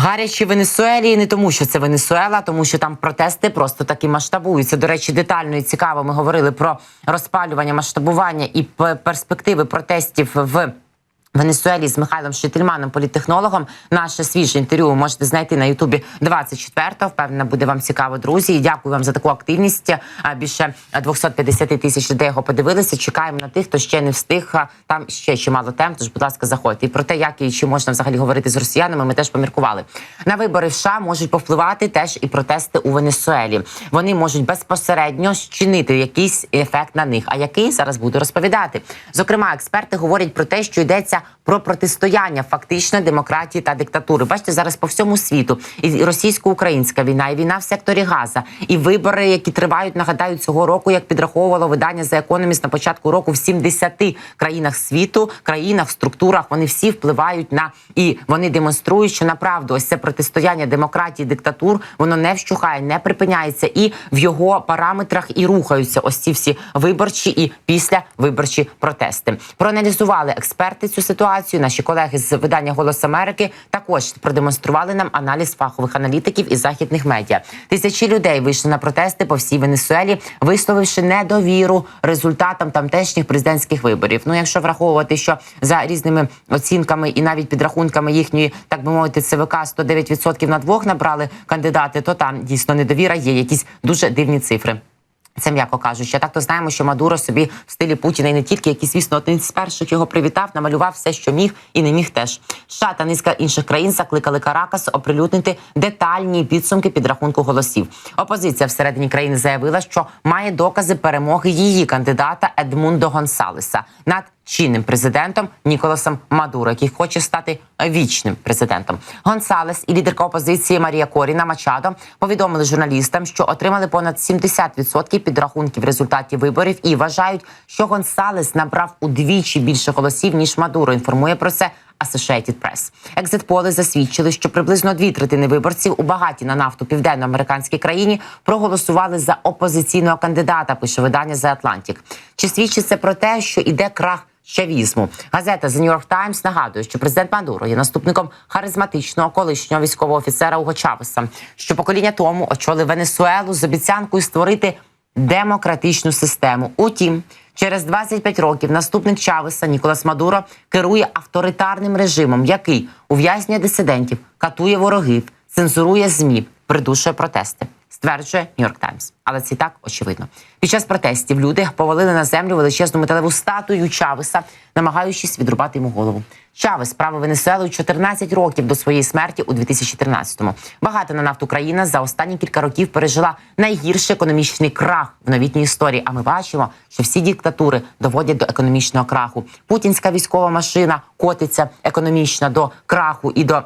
Гарячі Венесуелі не тому, що це Венесуела, тому що там протести просто таки масштабуються. До речі, детально і цікаво. Ми говорили про розпалювання, масштабування і перспективи протестів в. Венесуелі з Михайлом Шительманом, політтехнологом. Наше свіже інтерв'ю можете знайти на Ютубі 24-го. Впевнена, буде вам цікаво, друзі. І дякую вам за таку активність. Більше 250 тисяч людей його подивилися. Чекаємо на тих, хто ще не встиг. Там ще чимало тем. Тож, будь ласка, заходьте. І про те, як і чи можна взагалі говорити з росіянами, ми теж поміркували. На вибори в США можуть повпливати теж і протести у Венесуелі. Вони можуть безпосередньо щинити якийсь ефект на них. А який зараз буду розповідати? Зокрема, експерти говорять про те, що йдеться про протистояння фактично демократії та диктатури. Бачите, зараз по всьому світу і російсько-українська війна, і війна в секторі Газа, і вибори, які тривають, нагадаю, цього року, як підраховувало видання за економіст на початку року в 70 країнах світу, країнах, структурах. Вони всі впливають на і вони демонструють, що направду ось це протистояння демократії, диктатур, воно не вщухає, не припиняється, і в його параметрах і рухаються ось ці всі виборчі і після виборчі протести. Проаналізували експерти цю ситуацію. Наші колеги з видання Голос Америки також продемонстрували нам аналіз фахових аналітиків і західних медіа. Тисячі людей вийшли на протести по всій Венесуелі, висловивши недовіру результатам тамтешніх президентських виборів. Ну, якщо враховувати, що за різними оцінками і навіть підрахунками їхньої, так би мовити, ЦВК 109% на двох набрали кандидати, то там дійсно недовіра є якісь дуже дивні цифри. Це м'яко кажучи. Так то знаємо, що Мадуро собі в стилі Путіна і не тільки, який, звісно, один з перших його привітав, намалював все, що міг, і не міг теж. США та низка інших країн закликали Каракас оприлюднити детальні підсумки підрахунку голосів. Опозиція всередині країни заявила, що має докази перемоги її кандидата Едмундо Гонсалеса над чинним президентом Ніколасом Мадуро, який хоче стати вічним президентом. Гонсалес і лідерка опозиції Марія Коріна Мачадо повідомили журналістам, що отримали понад 70% підрахунків результатів виборів і вважають, що Гонсалес набрав удвічі більше голосів ніж Мадуро. Інформує про це. Associated Press. Екзитполи засвідчили, що приблизно дві третини виборців у багатій на нафту південноамериканській країні проголосували за опозиційного кандидата. Пише видання The Atlantic. Чи свідчить це про те, що іде крах чавізму? Газета The New York Times нагадує, що президент Мадуро є наступником харизматичного колишнього військового офіцера Уго Чавеса, що покоління тому очолив Венесуелу з обіцянкою створити демократичну систему. Утім, через 25 років наступник Чавеса Ніколас Мадуро керує авторитарним режимом, який ув'язнює дисидентів, катує ворогів, цензурує змі, придушує протести. Стверджує Нью-Йорк Таймс. Але це і так очевидно. Під час протестів люди повалили на землю величезну металеву статую Чавеса, намагаючись відрубати йому голову. Чавес правив Венесуелою 14 років до своєї смерті у 2014-му. Багата на нафту країна за останні кілька років пережила найгірший економічний крах в новітній історії. А ми бачимо, що всі диктатури доводять до економічного краху. Путінська військова машина котиться економічно до краху і до.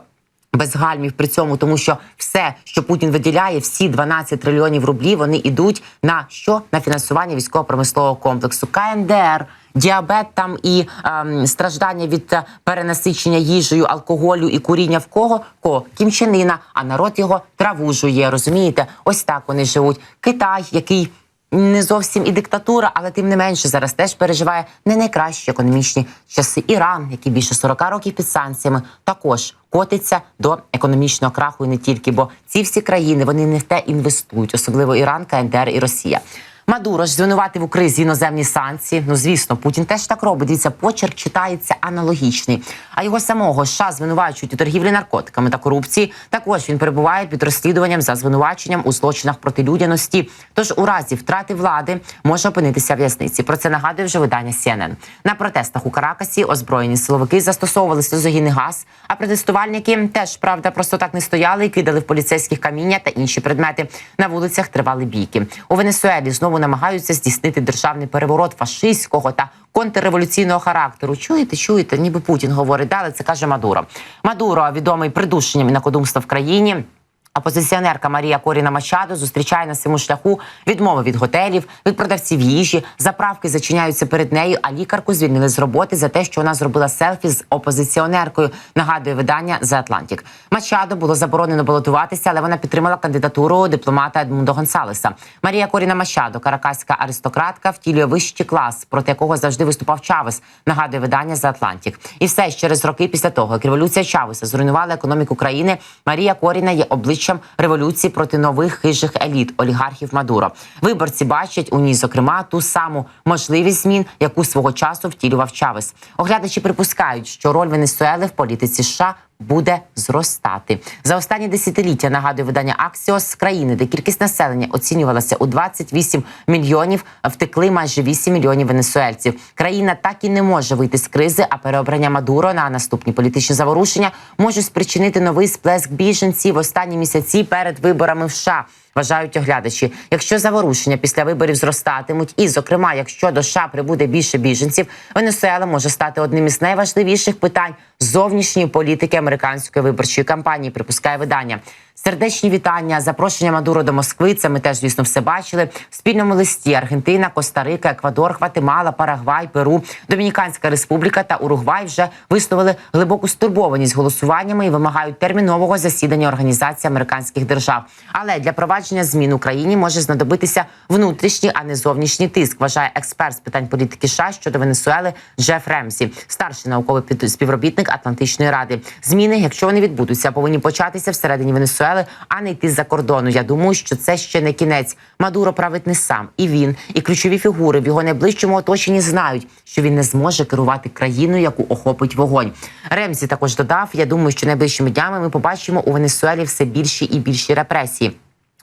Без гальмів при цьому, тому що все, що Путін виділяє, всі 12 трильйонів рублів, вони йдуть на що на фінансування військово-промислового комплексу КНДР, діабет там і ем, страждання від е, перенасичення їжею, алкоголю і куріння в кого кого кімчанина, а народ його траву жує. Розумієте, ось так вони живуть. Китай, який не зовсім і диктатура, але тим не менше зараз теж переживає не найкращі економічні часи. Іран, який більше 40 років під санкціями, також котиться до економічного краху і не тільки, бо ці всі країни вони не те інвестують, особливо Іран, КНДР і Росія. Мадуро ж звинуватив у кризі іноземні санкції. Ну звісно, Путін теж так робить. Дивіться, почерк читається аналогічний. А його самого США звинувачують у торгівлі наркотиками та корупції. Також він перебуває під розслідуванням за звинуваченням у злочинах проти людяності. Тож у разі втрати влади може опинитися в в'язниці. Про це нагадує вже видання CNN. На протестах у Каракасі озброєні силовики застосовували сльозогінний газ. А протестувальники теж правда просто так не стояли і кидали в поліцейських каміння та інші предмети. На вулицях тривали бійки. У Венесуелі знову намагаються здійснити державний переворот фашистського та контрреволюційного характеру. Чуєте, чуєте, ніби Путін говорить, да, але це каже Мадуро. Мадуро відомий придушенням інакодумства в країні. Опозиціонерка Марія Коріна Мачадо зустрічає на своєму шляху відмови від готелів, від продавців їжі. Заправки зачиняються перед нею. А лікарку звільнили з роботи за те, що вона зробила селфі з опозиціонеркою. Нагадує видання The Atlantic. Мачадо було заборонено балотуватися, але вона підтримала кандидатуру дипломата Едмундо Гонсалеса. Марія Коріна Мачадо, каракаська аристократка, втілює вищий клас, проти якого завжди виступав Чавес. Нагадує видання The Atlantic. І все через роки після того, як революція Чавеса зруйнувала економіку країни. Марія Коріна є обличчям революції проти нових хижих еліт олігархів Мадуро. Виборці бачать у ній, зокрема, ту саму можливість змін, яку свого часу втілював Чавес. Оглядачі припускають, що роль Венесуели в політиці США буде зростати за останні десятиліття. Нагадує видання Аксіос з країни, де кількість населення оцінювалася у 28 мільйонів. Втекли майже 8 мільйонів венесуельців. Країна так і не може вийти з кризи. А переобрання Мадуро на наступні політичні заворушення може спричинити новий сплеск біженців в останні місяці перед виборами в США. Вважають оглядачі, якщо заворушення після виборів зростатимуть, і, зокрема, якщо до США прибуде більше біженців, Венесуела може стати одним із найважливіших питань зовнішньої політики американської виборчої кампанії. Припускає видання. Сердечні вітання, запрошення Мадуро до Москви. Це ми теж, звісно, все бачили. В спільному листі Аргентина, Коста-Рика, Еквадор, Гватемала, Парагвай, Перу, Домініканська Республіка та Уругвай вже висловили глибоку стурбованість голосуваннями і вимагають термінового засідання організації американських держав. Але для провадження змін Україні може знадобитися внутрішній, а не зовнішній тиск. Вважає експерт з питань політики США щодо Венесуели Джеф Ремсі, старший науковий співробітник Атлантичної ради. Зміни, якщо вони відбудуться, повинні початися всередині Венесуели, а не йти за кордону. Я думаю, що це ще не кінець. Мадуро править не сам, і він, і ключові фігури в його найближчому оточенні знають, що він не зможе керувати країною, яку охопить вогонь. Ремсі також додав: я думаю, що найближчими днями ми побачимо у Венесуелі все більші і більші репресії.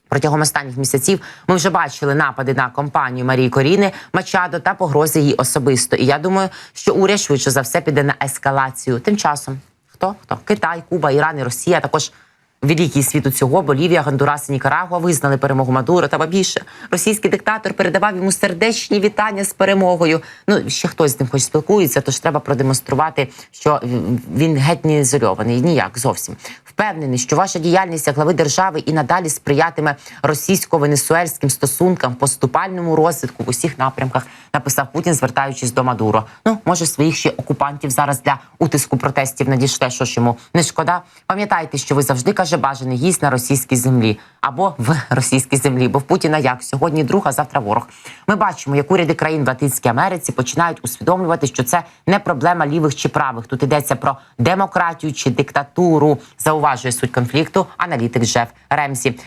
Протягом останніх місяців ми вже бачили напади на компанію Марії Коріни Мачадо та погрози їй особисто. І я думаю, що уряд швидше за все піде на ескалацію. Тим часом хто хто Китай, Куба, Іран і Росія також. Великий світу цього Болівія, Гондурас Нікарагуа визнали перемогу Мадуро. Та ба більше російський диктатор передавав йому сердечні вітання з перемогою. Ну ще хтось з ним хоч спілкується, тож треба продемонструвати, що він геть не ізольований. Ніяк зовсім впевнений, що ваша діяльність як глави держави і надалі сприятиме російсько-венесуельським стосункам, поступальному розвитку в усіх напрямках. Написав Путін, звертаючись до Мадуро. Ну може своїх ще окупантів зараз для утиску протестів надішле, що ж йому не шкода. Пам'ятайте, що ви завжди каже бажаний гість на російській землі або в російській землі, бо в Путіна як сьогодні друг, а завтра ворог. Ми бачимо, як уряди країн в Латинській Америці починають усвідомлювати, що це не проблема лівих чи правих. Тут йдеться про демократію чи диктатуру. Зауважує суть конфлікту аналітик Джеф Ремсі.